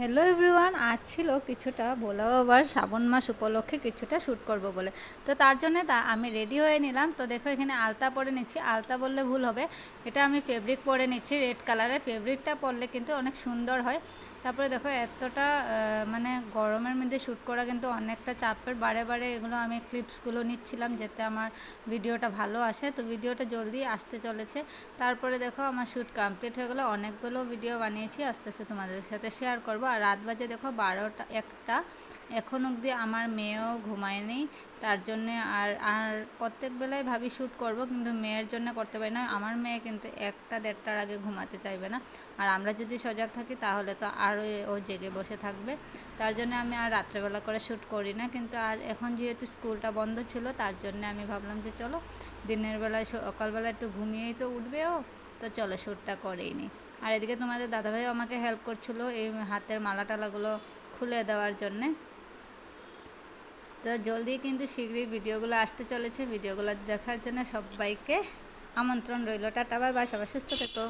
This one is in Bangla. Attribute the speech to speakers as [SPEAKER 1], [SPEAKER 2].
[SPEAKER 1] হ্যালো এভরিওয়ান আজ ছিল কিছুটা ভোলা বাবার শ্রাবণ মাস উপলক্ষে কিছুটা শ্যুট করব বলে। তো তার জন্য তা আমি রেডি হয়ে নিলাম। তো দেখো এখানে আলতা পরে নিচ্ছি। আলতা বললে ভুল হবে। এটা আমি ফেব্রিক পরে নিচ্ছি। রেড কালারের ফেব্রিকটা পরলে কিন্তু অনেক সুন্দর হয়। তারপরে দেখো এতটা মানে গরমের মধ্যে শ্যুট করা কিন্তু অনেকটা চাপের। বারে বারে এগুলো আমি ক্লিপসগুলো নিচ্ছিলাম যাতে আমার ভিডিওটা ভালো আসে। তো ভিডিওটা জলদি আসতে চলেছে। তারপরে দেখো আমার শ্যুট কমপ্লিট হয়ে গেলো। অনেকগুলো ভিডিও বানিয়েছি। আস্তে আস্তে তোমাদের সাথে শেয়ার করব। আর রাত বাজে দেখো বারোটা, একটা। এখন অবধি আমার মেয়েও ঘুমায়নি, তার জন্যে আর আর প্রত্যেক বেলায় ভাবি শ্যুট করব, কিন্তু মেয়ের জন্য করতে পারি না। আমার মেয়ে কিন্তু একটা দেড়টার আগে ঘুমাতে চাইবে না। আর আমরা যদি সজাগ থাকি, তাহলে তো আরও ও জেগে বসে থাকবে। তার জন্য আমি আর রাত্রেবেলা করে শ্যুট করি না, কিন্তু আজ এখন যেহেতু স্কুলটা বন্ধ ছিল, তার জন্য আমি ভাবলাম যে চলো, দিনের বেলায় সকালবেলা একটু ঘুমিয়েই তো উঠবে ও তো চলো শ্যুটটা করেই নি। আর এদিকে তোমাদের দাদাভাইও আমাকে হেল্প করছিল এই হাতের মালা টালাগুলো খুলে দেওয়ার জন্যে। তো জলদি কিন্তু শীঘ্রই ভিডিওগুলো আসতে চলেছে। ভিডিওগুলো দেখার জন্য সবাইকে আমন্ত্রণ রইল। টাটা, বাই বাই, সবাই সুস্থ থেকো।